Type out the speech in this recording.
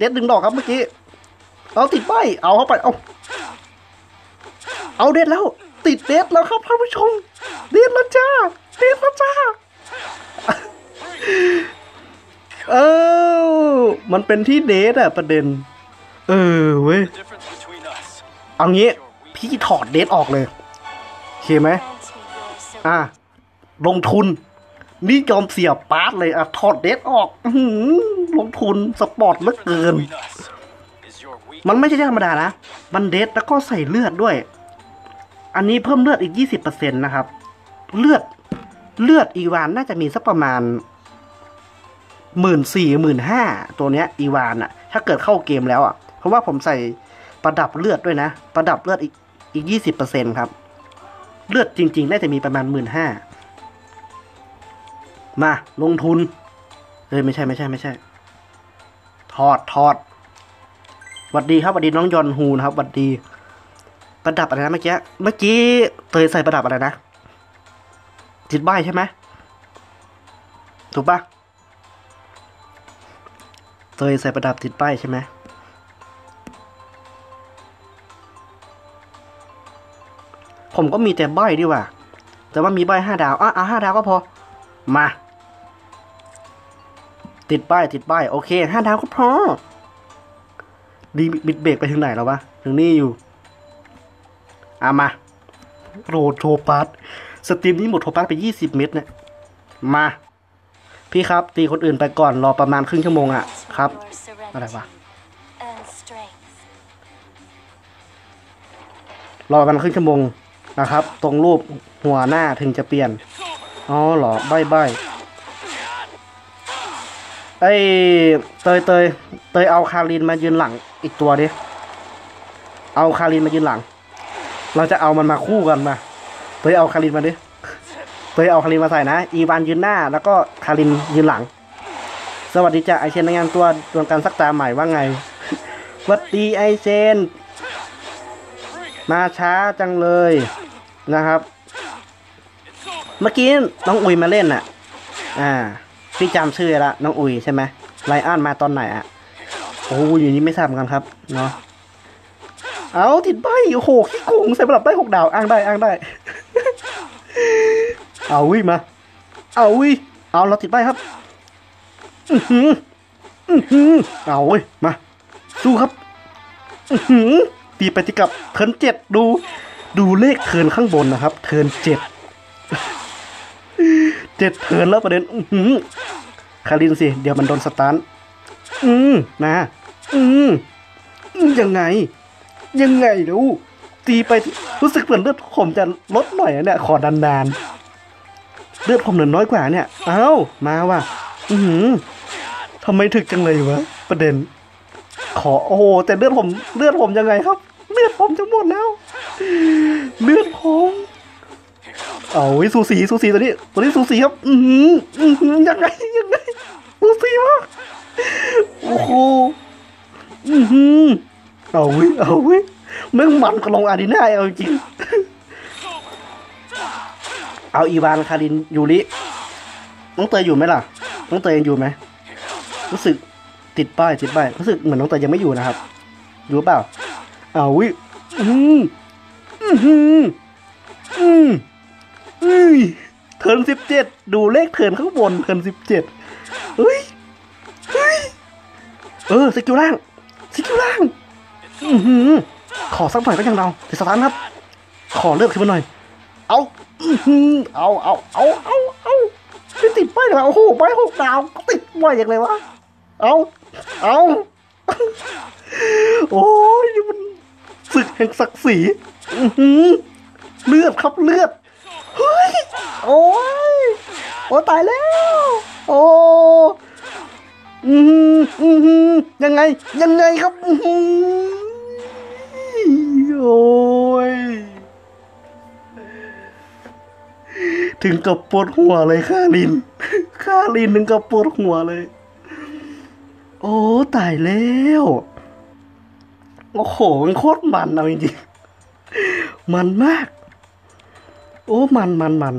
เด็ดดึงดอกครับเมื่อกี้ เอาติดป้ายเอาเข้าไป เอา เอาเด็ดแล้ว ติดเด็ดแล้วครับท่านผู้ชม เด็ดแล้วจ้า เด็ดแล้วจ้า เออ มันเป็นที่เดทอะประเด็น เออเว้ย เอางี้ พี่ถอดเดทออกเลยโอเคไหม อะ ลงทุน นี่ยอมเสียปาร์ตเลยอะ ถอดเดทออก อื ลงทุนสปอร์ตเหลือเกิน มันไม่ใช่ธรรมดานะมันเดทแล้วก็ใส่เลือดด้วย อันนี้เพิ่มเลือดอีก 20%นะครับ เลือดเลือดอีวานน่าจะมีสักประมาณหมื่นสี่หมื่นห้าตัวเนี้ยอีวานอะถ้าเกิดเข้าเกมแล้วอะเพราะว่าผมใส่ประดับเลือดด้วยนะ ประดับเลือดอีกอีก20%ครับ เลือดจริง ๆ น่าจะมีประมาณหมื่นห้ามาลงทุนเฮ้ยไม่ใช่ไม่ใช่ไม่ใช่ อดถอดหวัดดีครับหวัดดีน้องยอนฮูนะครับหวัดดี ประดับอะไรนะเมื่อกี้เมื่อกี้เตยใส่ประดับอะไรนะจิตใบใช่ไหมถูกปะเตยใส่ประดับติดป้ายใช่ไหมผมก็มีแต่ใบดีกว่า แต่ว่ามีใบห้าดาวอะอะห้าดาวก็พอ มา ติดป้ายติดป้าย โอเคห้าดาวก็พอ ดีมิดเบรกไปถึงไหนแล้ววะ ถึงนี่อยู่อามาโรดโทปัสสตรีมนี้หมดโทปัสไปยี่สิบเมตรเนี่ย มา พี่ครับ ตีคนอื่นไปก่อนรอประมาณครึ่งชั่วโมงอะครับ อะไรวะรอประมาณครึ่งชั่วโมงนะครับ ตรงรูปหัวหน้าถึงจะเปลี่ยน อ๋อเหรอใบใบ ไอ้เตยเตยเตยเอาคารินมายืนหลังอีกตัวดิ เอาคารินมายืนหลัง เราจะเอามันมาคู่กันมา เตยเอาคารินมาดิ เตยเอาคารินมาใส่นะ อีวานยืนหน้า แล้วก็คารินยืนหลัง สวัสดีจ้ะไอเชนในงานตัวดวงการสักตาใหม่ว่าไงสวัสดีไอเชน มาช้าจังเลยนะครับ เมื่อกี้น้องอุยมาเล่นอะ อ่า พี่จำชื่อละน้องอุยใช่ไหมไลอ้อนมาตอนไหนอะโอ้ยอยู่นี้ไม่ทราบกันครับเนาะเอาติดใบโอ้โหขี้โกงใส่ประดับได้หกดาวอ้างได้อ้างได้ เอาวิมา เอาวิเอาเราติดใบครับ อือหืออือหือเอาว้ยมาสู้ครับ อือหือตีไปที่กับเทินเจ็ดดู ดูเลขเทินข้างบนนะครับ เทินเจ็ดเจ็ดเทินแล้วประเด็น อือหือ คารินสิ เดี๋ยวมันโดนสตาร์ทอืมนะอืมอืมยังไง ยังไงดูตีไปที่รู้สึกเหมือนเลือดผมจะลดหน่อยนะเนี่ย ขอนานๆ เลือดผมเหลือน้อยกว่าเนี่ย เอ้า มาว่ะ อือหือทำไมถึกจังเลยวะ ประเด็น ขอ โอ้โห แต่เลือดผม เลือดผมยังไงครับ เลือดผมจะหมดแล้ว เลือดผม เอาไว้สูสีสูสีตัวนี้ตัวนี้สูสีครับ อือหืออือหือยังไงยังไงสูสีมากโอ้โหอือหือเอาไว้ยเอาไว้ยแม่งมันก็ลงอารีนาเอาจริง เอาอีวานคารินยูริน้องเตยอยู่ไหมล่ะ น้องเตยยังอยู่ไหมรู้สึกติดป้ายติดป้ายรู้สึกเหมือนน้องเตยยังไม่อยู่นะครับอยู่เปล่า เอาวิอืมอืมอืม อืมอืมเทินสิบเจ็ดดูเลขเทินข้างบนเทินสิบเจ็ดเฮ้ยเฮ้ยเออสกิลล่างสกิลล่างอือหือขอสักหน่อยก็ยังเราติดสตาร์ทครับ ขอเลือกขึ้นมาหน่อย เอาอือหือเอาเอาเอาเอาเอาไม่ติดป้ายเลยวะโอ้โหป้ายหกดาวติดป้าอย่างไรวะเอาเอาโอ้ยนี่มันศึกแห่งศักดิ์ศรีเลือดครับเลือด โอ้ยโอ้ตายแล้ว โอ้อือหืออือหือยังไง ยังไงครับโอ้ยถึงกับปวดหัวเลยค่าลินค่าลินถึงกับปวดหัวเลย โอ้ตายแล้วโอ้โหมันโคตรมันเอาจริงๆมันมาก โอ้มันมันมัน